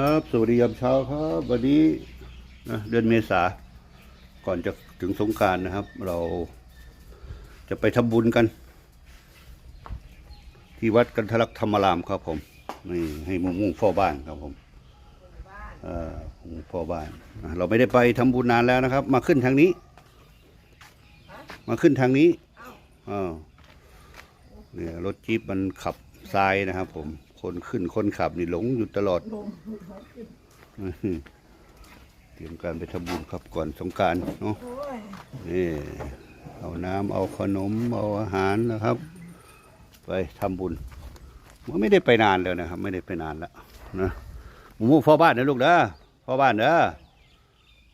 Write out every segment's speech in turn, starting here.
ครับสวัสดียามเช้าครับวันนี้นะเดือนเมษาก่อนจะถึงสงการนะครับ เราจะไปทำบุญกัน ที่วัดกันทลักษ์ธรรมรามครับผมนี่ให้มุ่งมุ่งพ่อบ้านครับผมเอ่อมุ่งพ่อบ้านอะเราไม่ได้ไปทำบุญนานแล้วนะครับ มาขึ้นทางนี้ มาขึ้นทางนี้อ้าวเนี่ยรถจี๊ปมันขับซ้ายนะครับผม คนขึ้นคนขับนี่หลงอยู่ตลอด เตรียมการไปทำบุญครับก่อนสงกรารเนาะนี่เอาน้ำเอาขนมเอาอาหารนะครับ ไปทำบุญมันไม่ได้ไปนานเลยนะครับ ไม่ได้ไปนานแล้วนะหมูพ่อบ้านนะลูกเด้อพ่อบ้านเด้อ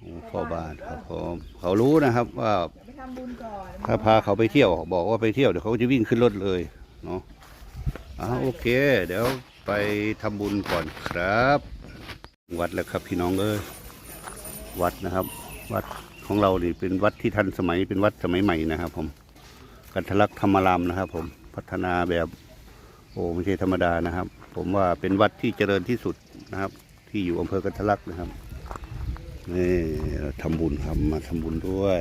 หมู่พ่อบ้านครับผมเขารู้นะครับว่าไปทำบุญก่อนถ้าพาเขาไปเที่ยวบอกว่าไปเที่ยวเดี๋ยวเขาจะวิ่งขึ้นรถเลยเนาะ อ่าโอเค เดี๋ยวไปทำบุญก่อนครับ วัดแล้วครับพี่น้องเอ้ยวัดนะครับ วัดของเราเนี่เป็นวัดที่ทันสมัยเป็นวัดสมัยใหม่นะครับ ผม กันทลักษ์ธรรมรามนะครับ ผมพัฒนาแบบ โอ้ไม่ใช่ธรรมดานะครับ ผมว่าเป็นวัดที่เจริญที่สุดนะครับ ที่อยู่อำเภอกันทลักษ์นะครับนี่ทำบุญครับมาทำบุญด้วย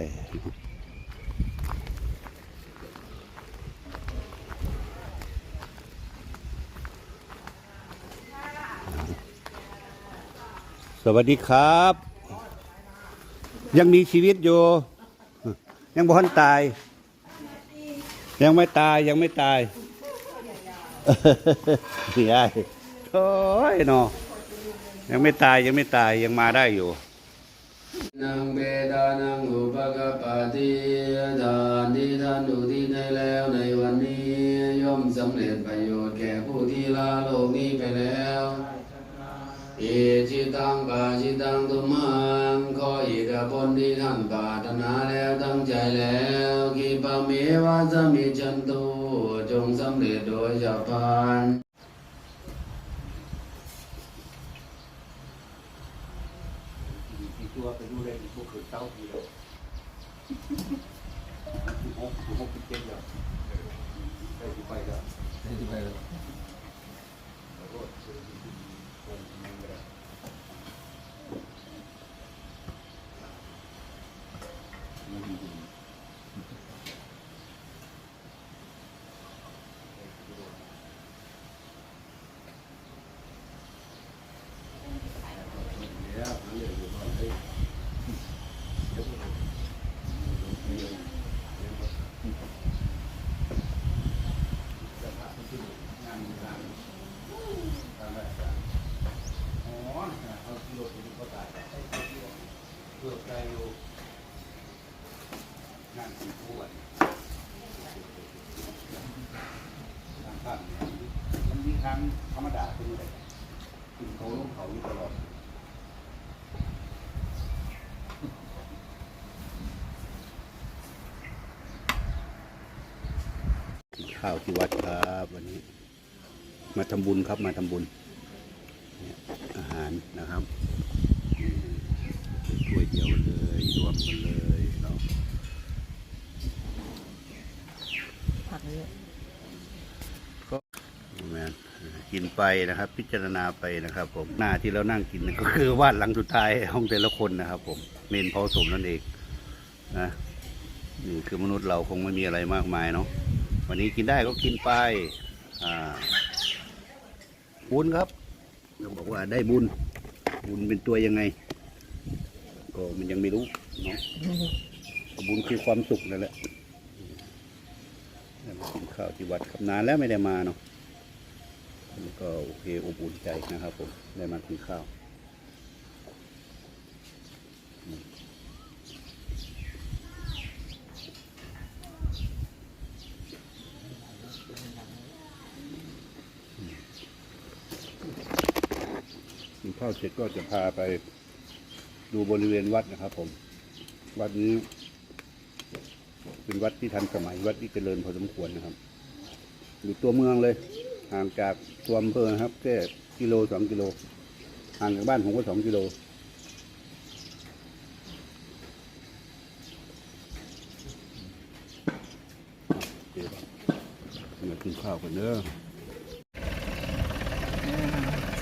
สวัสดีครับ ยังมีชีวิตอยู่ ยังบ่ทันตาย ยังไม่ตายยังไม่ตายนี่ไอ้โอ้ยเนาะยังไม่ตายยังไม่ตายยังมาได้อยู่นังเบดานังอุปกปปติทานที่ท่านอุทิศให้แล้วในวันนี้ย่อมสำเร็จประโยชน์แก่ผู้ที่ลาโลกนี้ไปแล้วเอ ตังปาจิตังตุมังขออีกผลที่ท่านปรารถนาแล้วตั้งใจแล้วกิปะเมวะสมิจันตุจงสำเร็จโดยฉับพลันตัวไปดูเลยพวกคือเต้าทีแล้วหกหกเจ็ดแล้วได้ที่ไปแล้ว เพื่อใจอยู่ นั่งกินคู่กันทางข้างเนี่ยมันมีทางธรรมดาขึ้นเลยขึ้นเขาลงเขาอยู่ตลอดกินข้าวที่วัดครับวันนี้ มาทำบุญครับมาทำบุญอาหารนะครับถ้วยเดียวเลยรวมกันเลยเนาะ ผักเยอะ แมน กินไปนะครับ พิจารณาไปนะครับ ผมหน้าที่เรานั่งกินก็คือบ้านหลังสุดท้ายห้องแต่ละคนนะครับ ผมเมนเผาสมนั่นเองนะนี่คือมนุษย์เราคงไม่มีอะไรมากมายเนาะวันนี้กินได้ก็กินไปอ่าบุญครับเราบอกว่าได้บุญบุญเป็นตัวยังไง ก็มันยังไม่รู้เนาะบุญคือความสุขนั่นแหละกินข้าวที่วัดครับนานแล้วไม่ได้มาเนาะ นี่ก็โอเคอบอุ่นใจนะครับผม ได้มากินข้าวกินข้าวเสร็จก็จะพาไปดูบริเวณวัดนะครับผม วัดนี้เป็นวัดที่ทันสมัยวัดที่เจริญพอสมควรนะครับ อยู่ตัวเมืองเลย ห่างจากตัวอำเภอนะครับแค่กิโลสองกิโลห่างจากบ้านผมก็สองกิโลเดี๋ยวมากินข้าวกันเด้อ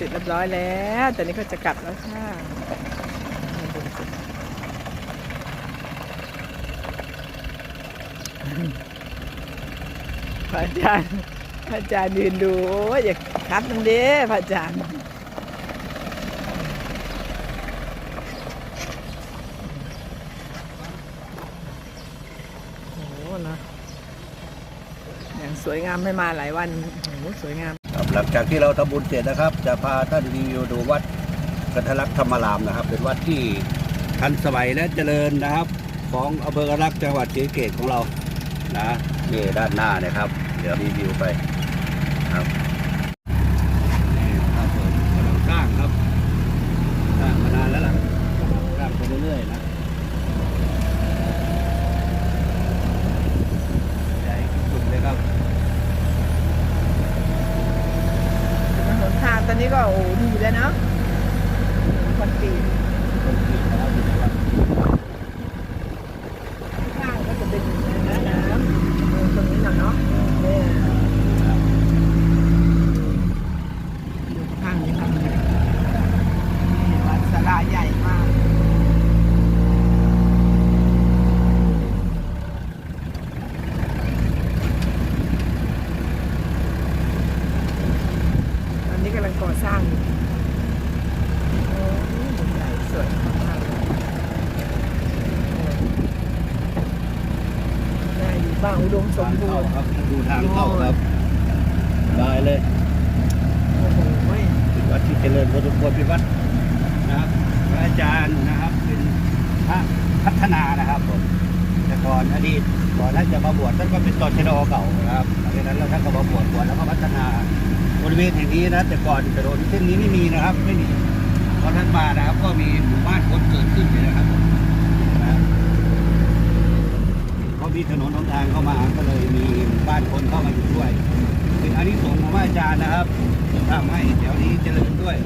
สร็จเรียบร้อยแล้ว แตอนนี้ก็จะกลับแล้วค่ะพระอาจารย์ พระอาจารย์ยืนดูอยอย่าคัดมันเด้พระอาจารย์โอ้โหนะอย่างสวยงามไม่มาหลายวันโอ้โหสวยงามครับหลังจากที่เราทำบุญเสร็จนะครับ จะพาท่านรีวิวดูวัดกันทลักษณ์ธรรมารามนะครับ เป็นวัดที่ทันสมัยและเจริญนะครับ ของอำเภอกระลักษ์จังหวัดศรีสะเกษของเรานะ ด้านหน้านะครับ เดี๋ยวรีวิวไปครับนี่ครับผมกำลังสร้างครับสร้างมานานแล้วล่ะสร้างไปเรื่อยๆนะใหญ่สุดเลยครับ หนทางตอนนี้ก็โอ้ดีแล้วเนาะคอนกรีต คนกรีดนะครับอยู่ในวัด ข้างก็จะเป็นน้ำน้ำเออตรงนี้หน่อยเนาะเนี่ยอยู่ข้างนี้ครับนี่วัดสลาใหญ่มาก ตอนนี้กำลังก่อสร้างอยู่โอ้ยใหญ่สวยมากเลยน่าอยู่ บ้านอุดมสมทางบูเข้ารณ์ครับดูทางเข้าครับได้เลยโอ้โหเว้ยเป็นวัดที่เจริญพอสมควรเป็นวัดนะครับพระอาจารย์นะครับเป็นพระพัฒนานะครับผมแต่ก่อนอดีตก่อนท่านจะมาบวชท่านก็เป็นตชดเก่านะครับหลังจากนั้นแล้วท่านก็มาบวชบวชแล้วก็พัฒนาบริเวณแห่งนี้นะแต่ก่อนถนนเส้นนี้ไม่มีนะครับไม่มีพอท่านมานะครับก็มีหมู่บ้านคนเกิดขึ้น นะครับทำให้แถวนี้เจริญด้วย